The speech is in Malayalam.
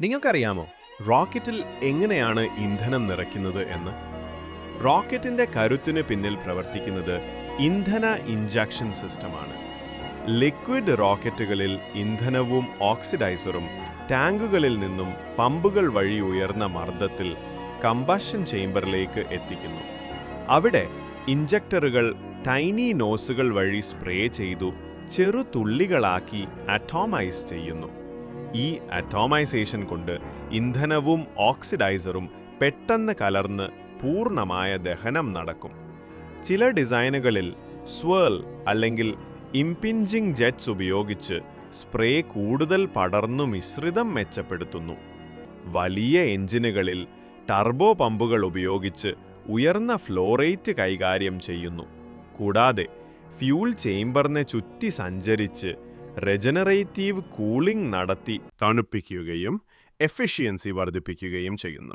നിങ്ങൾക്കറിയാമോ റോക്കറ്റിൽ എങ്ങനെയാണ് ഇന്ധനം നിറയ്ക്കുന്നത് എന്ന്? റോക്കറ്റിന്റെ കരുത്തിന് പിന്നിൽ പ്രവർത്തിക്കുന്നത് ഇന്ധന ഇഞ്ചക്ഷൻ സിസ്റ്റമാണ്. ലിക്വിഡ് റോക്കറ്റുകളിൽ ഇന്ധനവും ഓക്സിഡൈസറും ടാങ്കുകളിൽ നിന്നും പമ്പുകൾ വഴി ഉയർന്ന മർദ്ദത്തിൽ കമ്പഷൻ ചേംബറിലേക്ക് എത്തിക്കുന്നു. അവിടെ ഇഞ്ചക്ടറുകൾ ടൈനി നോസുകൾ വഴി സ്പ്രേ ചെയ്തു ചെറു തുള്ളികളാക്കി അറ്റോമൈസ് ചെയ്യുന്നു. ഈ അറ്റോമൈസേഷൻ കൊണ്ട് ഇന്ധനവും ഓക്സിഡൈസറും പെട്ടെന്ന് കലർന്ന് പൂർണമായ ദഹനം നടക്കും. ചില ഡിസൈനുകളിൽ സ്വേൾ അല്ലെങ്കിൽ ഇംപിഞ്ചിങ് ജെറ്റ്സ് ഉപയോഗിച്ച് സ്പ്രേ കൂടുതൽ പടർന്നു മിശ്രിതം മെച്ചപ്പെടുത്തുന്നു. വലിയ എഞ്ചിനുകളിൽ ടർബോ പമ്പുകൾ ഉപയോഗിച്ച് ഉയർന്ന ഫ്ലോ റേറ്റ് കൈകാര്യം ചെയ്യുന്നു. കൂടാതെ ഫ്യൂൾ ചേംബറിനെ ചുറ്റി സഞ്ചരിച്ച് റെജനറേറ്റീവ് കൂളിംഗ് നടത്തി തണുപ്പിക്കുകയും എഫിഷ്യൻസി വർദ്ധിപ്പിക്കുകയും ചെയ്യുന്നു.